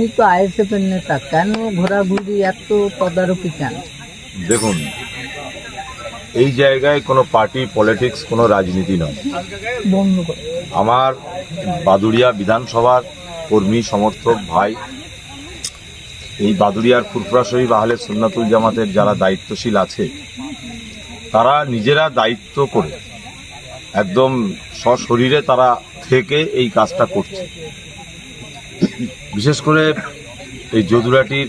আপনি তো আইএসএফের নেতা কেন ঘোরাঘুরি এত তদারকি কেন? দেখুন এই জায়গায় কোনো পার্টি পলিটিক্স কোনো রাজনীতি নয়। আমার বাদুড়িয়া বিধানসভার কর্মী সমর্থক ভাই এই বাদুড়িয়ার ফুরফুরা শরীফ আহলে সুন্নাতুল জামাতের যারা দায়িত্বশীল আছে তারা নিজেরা দায়িত্ব করে একদম সশরীরে তারা থেকে এই কাজটা করছে। বিশেষ করে এই যদুরাটির,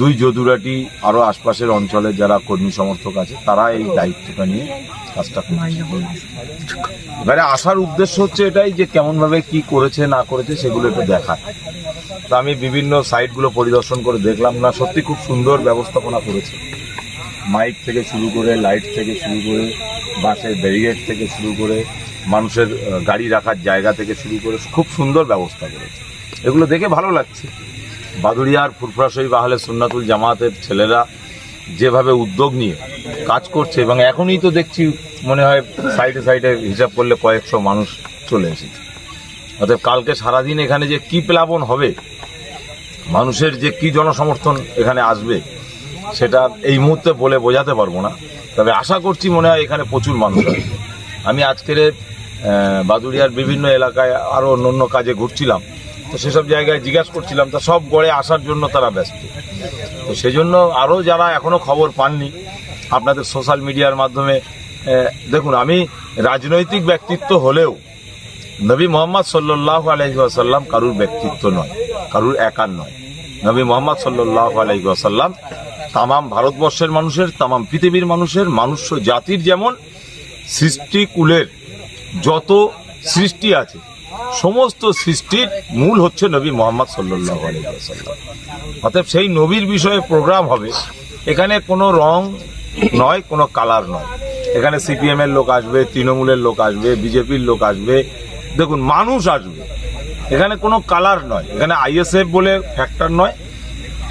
দুই যদুরাটি আরও আশপাশের অঞ্চলের যারা কর্মী সমর্থক আছে, তারা এই দায়িত্বটা নিয়ে কাজটা এবারে আসার উদ্দেশ্য হচ্ছে এটাই যে কেমনভাবে কি করেছে, না করেছে, সেগুলো একটু দেখা তা আমি বিভিন্ন সাইটগুলো পরিদর্শন করে দেখলাম না, সত্যি খুব সুন্দর ব্যবস্থাপনা করেছে। মাইক থেকে শুরু করে, লাইট থেকে শুরু করে, বাসের ব্যারিগেড থেকে শুরু করে, মানুষের গাড়ি রাখার জায়গা থেকে শুরু করে, খুব সুন্দর ব্যবস্থা করেছে। এগুলো দেখে ভালো লাগছে। বাদুড়িয়ার ফুরফুরা শরীফ আহলে সুন্নাতুল জামাতের ছেলেরা যেভাবে উদ্যোগ নিয়ে কাজ করছে এবং এখনই তো দেখছি মনে হয় সাইডে সাইডে হিসাব করলে কয়েকশো মানুষ চলে এসেছে। অতএব কালকে সারাদিন এখানে যে কি প্লাবন হবে, মানুষের যে কি জনসমর্থন এখানে আসবে, সেটা এই মুহূর্তে বলে বোঝাতে পারব না। তবে আশা করছি মনে হয় এখানে প্রচুর মানুষ আমি আজকের বাদুড়িয়ার বিভিন্ন এলাকায় আরও অন্য অন্য কাজে ঘুরছিলাম। তো সেসব জায়গায় জিজ্ঞাসা করছিলাম, তা সব গড়ে আসার জন্য তারা ব্যস্ত। তো সেজন্য আরও যারা এখনও খবর পাননি, আপনাদের সোশ্যাল মিডিয়ার মাধ্যমে দেখুন, আমি রাজনৈতিক ব্যক্তিত্ব হলেও নবী মোহাম্মদ সাল্লাহ আলহি আসাল্লাম কারুর ব্যক্তিত্ব নয়, কারুর একার নয়। নবী মোহাম্মদ সাল্লাহ আলহি আসাল্লাম তামাম ভারতবর্ষের মানুষের, তামাম পৃথিবীর মানুষের মানুষ জাতির যেমন সৃষ্টিকুলের যত সৃষ্টি আছে সমস্ত সৃষ্টির মূল হচ্ছে নবী মোহাম্মদ সাল্লাহ আলহি অতএব সেই নবীর বিষয়ে প্রোগ্রাম হবে। এখানে কোনো রং নয়, কোনো কালার নয়। এখানে সিপিএম এর লোক আসবে, তৃণমূলের লোক আসবে, বিজেপির লোক আসবে। দেখুন, মানুষ আসবে। এখানে কোনো কালার নয়। এখানে আইএসএফ বলে ফ্যাক্টর নয়।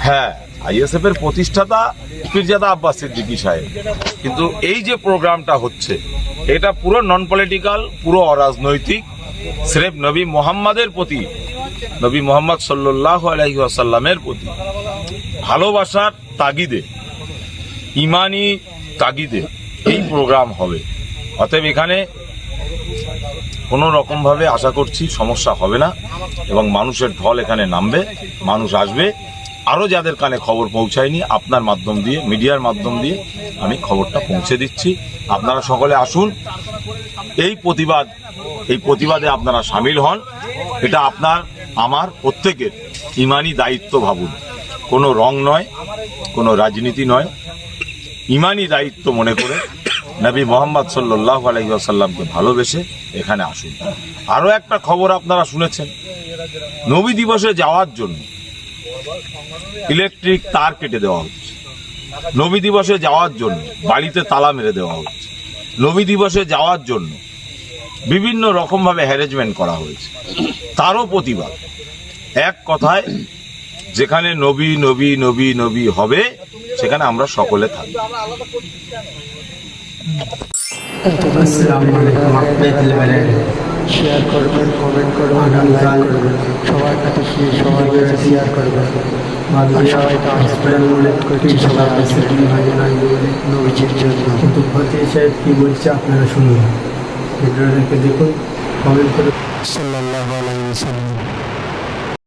হ্যাঁ আইএসএফ এর প্রতিষ্ঠাতা পীরজাদা আব্বাস সিদ্দিকী সাহেব। কিন্তু এই যে প্রোগ্রামটা হচ্ছে, এটা পুরো নন পলিটিক্যাল পুরো অরাজনৈতিক। স্রেফ নবী মোহাম্মদের প্রতি, নবী মোহাম্মদ সাল্লাহ আলহি আসাল্লামের প্রতি ভালোবাসার তাগিদে, ইমানি তাগিদে এই প্রোগ্রাম হবে। অতএব এখানে কোনো রকমভাবে আশা করছি সমস্যা হবে না এবং মানুষের ঢল এখানে নামবে, মানুষ আসবে। আরও যাদের কানে খবর পৌঁছায়নি, আপনার মাধ্যম দিয়ে, মিডিয়ার মাধ্যম দিয়ে আমি খবরটা পৌঁছে দিচ্ছি। আপনারা সকলে আসুন এই প্রতিবাদ, এই প্রতিবাদে আপনারা সামিল হন। এটা আপনার, আমার প্রত্যেকের ইমানি দায়িত্ব ভাবুন। কোনো রং নয়, কোনো রাজনীতি নয়। ইমানি দায়িত্ব মনে করে নবী মোহাম্মদ সাল্লাহ আলহিসাল্লামকে ভালোবেসে এখানে আসুন। আরও একটা খবর আপনারা শুনেছেন। নবী দিবসে যাওয়ার জন্য ইলেকট্রিক তার কেটে দেওয়া হচ্ছে। নবী দিবসে যাওয়ার জন্য বাড়িতে তালা মেরে দেওয়া হচ্ছে। নবী দিবসে যাওয়ার জন্য বিভিন্ন রকমভাবে হ্যারেজমেন্ট করা হয়েছে। তারও প্রতিবাদ। এক কথায়, যেখানে নবী নবী নবী নবী হবে, সেখানে আমরা সকলে থাকি আসসালামু আলাইকুম। শেয়ার করবেন কমেন্ট করবেন আগামীকাল সবার কাছে সবার কাছে শেয়ার করবেন। সবাইকে আসবেন উল্লেখ করছি সবার কাছে নবীজির জন্য। কিন্তু ফতে সাহেব কি বলছে আপনারা শুনুন। ভিডিওটাকে দেখুন কমেন্ট করে সাল্লাল্লাহু আলাইহি ওয়াসাল্লাম।